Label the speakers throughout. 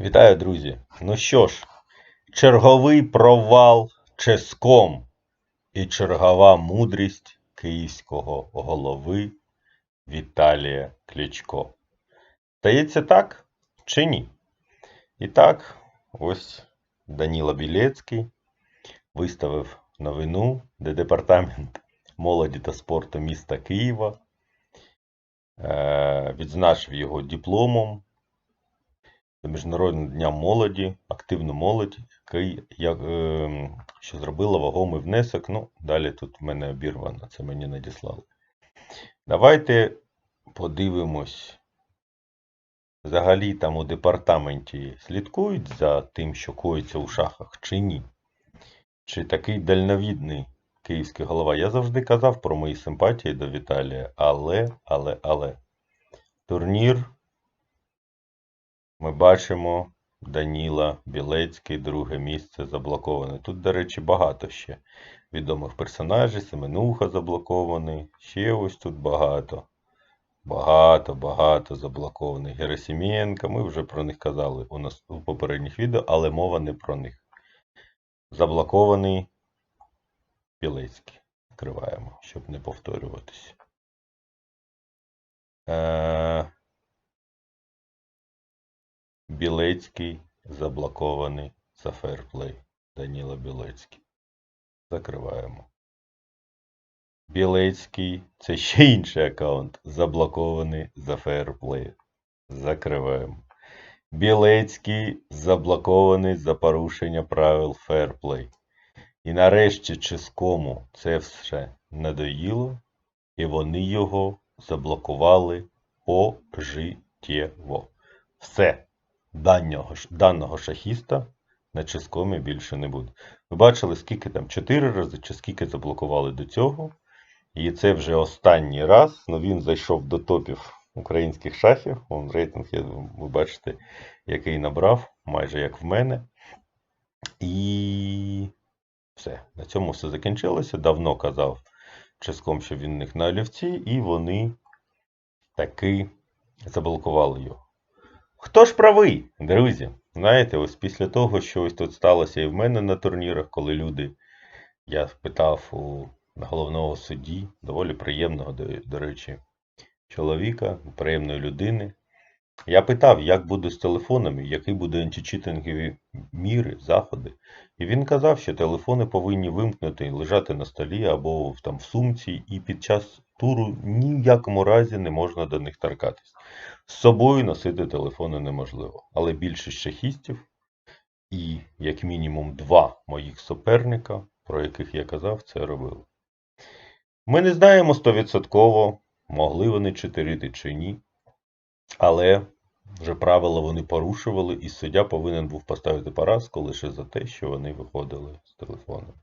Speaker 1: Вітаю, друзі! Ну що ж, черговий провал ческом і чергова мудрість київського голови Віталія Кличко. Стається так чи ні? І так, ось Даніла Білецький виставив новину, де департамент молоді та спорту міста Києва е, відзначив його дипломом до Міжнародного дня молоді, активну молодь, який, як, е, що зробила вагомий внесок. Ну, далі тут в мене обірвано, це мені надіслали. Давайте подивимось. Взагалі там у департаменті слідкують за тим, що коїться у шахах, чи ні? Чи такий дальновідний київський голова? Я завжди казав про мої симпатії до Віталія, але, але, але. Турнір ми бачимо Даніла Білецький, друге місце заблоковане. Тут, до речі, багато ще відомих персонажів. Семенуха заблокований. Ще ось тут багато. Багато, багато заблокованих. Герасименко. Ми вже про них казали у нас у попередніх відео, але мова не про них. Заблокований Білецький. Відкриваємо, щоб не повторюватися. Е- Білецький заблокований за фейрплей. Даніла Білецький. Закриваємо. Білецький це ще інший аккаунт. Заблокований за фейрплей. Закриваємо. Білецький заблокований за порушення правил фейрплей. І нарешті чискому це все надоїло, і вони його заблокували пожиттєво. Все даного, даного шахіста на ческомі більше не буде. Ви бачили, скільки там 4 рази, чи скільки заблокували до цього. І це вже останній раз. Ну він зайшов до топів українських шахів. Он рейтинг, ви бачите, який набрав, майже як в мене. І все. На цьому все закінчилося. Давно казав ческом, що він них на олівці, і вони таки заблокували його. Хто ж правий, друзі? Знаєте, ось після того, що ось тут сталося і в мене на турнірах, коли люди, я питав у головного судді, доволі приємного, до, до речі, чоловіка, приємної людини. Я питав, як буде з телефонами, які будуть античитингові міри, заходи. І він казав, що телефони повинні вимкнути, лежати на столі або там в сумці, і під час туру ні в якому разі не можна до них торкатись. З собою носити телефони неможливо. Але більшість шахістів і як мінімум два моїх суперника, про яких я казав, це робили. Ми не знаємо стовідсотково, могли вони читерити чи ні, але вже правила вони порушували, і суддя повинен був поставити поразку лише за те, що вони виходили з телефону.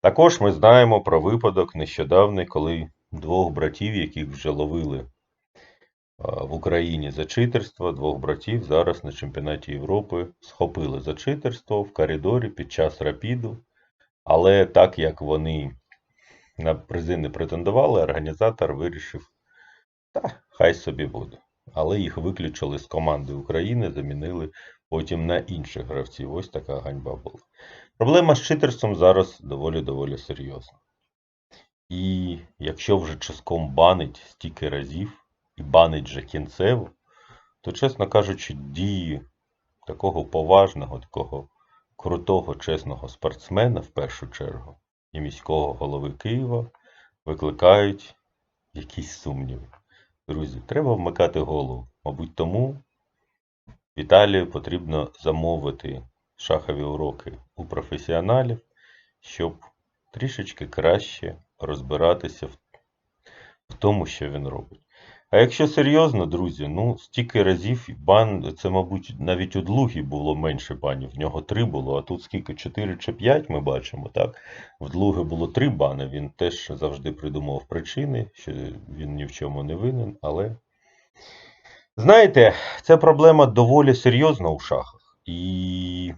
Speaker 1: Також ми знаємо про випадок нещодавний, коли двох братів, яких вже ловили в Україні за читерство, двох братів зараз на чемпіонаті Європи схопили за читерство в коридорі під час рапіду. Але так як вони на призи не претендували, організатор вирішив, та хай собі буде. Але їх виключили з команди України, замінили потім на інших гравців. Ось така ганьба була. Проблема з читерством зараз доволі-доволі серйозна. І якщо вже ческом банить стільки разів і банить вже кінцево, то, чесно кажучи, дії такого поважного, такого крутого, чесного спортсмена в першу чергу і міського голови Києва викликають якісь сумніви. Друзі, треба вмикати голову. Мабуть, тому Віталію потрібно замовити шахові уроки у професіоналів, щоб трішечки краще розбиратися в, в тому, що він робить. А якщо серйозно, друзі, ну стільки разів бан, це, мабуть, навіть у Длугі було менше банів. В нього три було, а тут скільки? 4 чи 5 ми бачимо, так? В Длуги було три бани. Він теж завжди придумав причини, що він ні в чому не винен, але. Знаєте, ця проблема доволі серйозна у шахах. І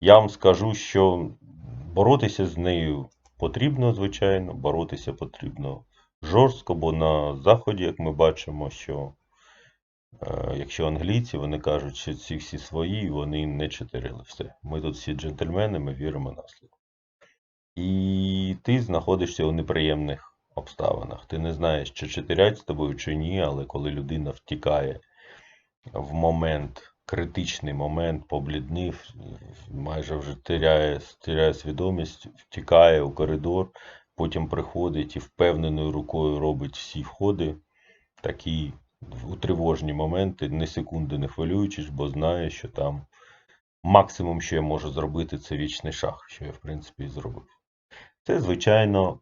Speaker 1: я вам скажу, що боротися з нею потрібно, звичайно, боротися потрібно жорстко, бо на Заході, як ми бачимо, що Е, Якщо англійці, вони кажуть, що ці всі свої, вони не читерили все. Ми тут всі джентльмени, ми віримо на слово. І ти знаходишся у неприємних обставинах. Ти не знаєш, чи читерять з тобою, чи ні, але коли людина втікає в момент, критичний момент, побліднив, майже вже теряє, теряє свідомість, втікає у коридор, потім приходить і впевненою рукою робить всі входи, такі у тривожні моменти, ні секунди не хвилюючись, бо знає, що там максимум, що я можу зробити, це вічний шах, що я, в принципі, і зробив. Це, звичайно,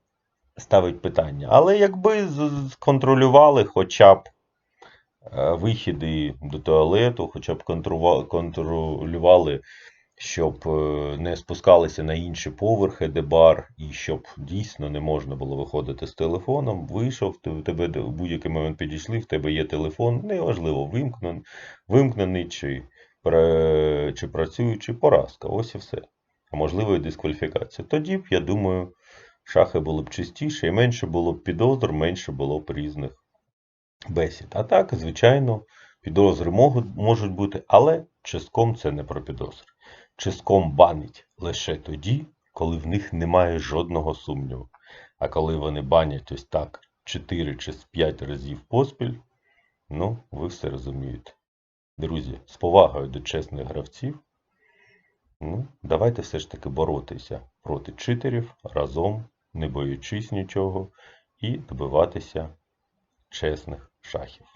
Speaker 1: ставить питання. Але якби сконтролювали хоча б вихіди до туалету, хоча б контролювали, щоб е, не спускалися на інші поверхи, де бар, і щоб дійсно не можна було виходити з телефоном. Вийшов, тебе в будь-який момент підійшли, в тебе є телефон, неважливо, вимкнений, вимкнений чи, чи працюючи, поразка. Ось і все. А можливо і дискваліфікація. Тоді б, я думаю, шахи були б чистіше і менше було б підозр, менше було б різних бесід. А так, звичайно, підозри можуть, бути, але чиском це не про підозри. Чиском банить лише тоді, коли в них немає жодного сумніву. А коли вони банять ось так 4 чи 5 разів поспіль, ну, ви все розумієте. Друзі, з повагою до чесних гравців, ну, давайте все ж таки боротися проти читерів разом, не боючись нічого, і добиватися чесних шахів.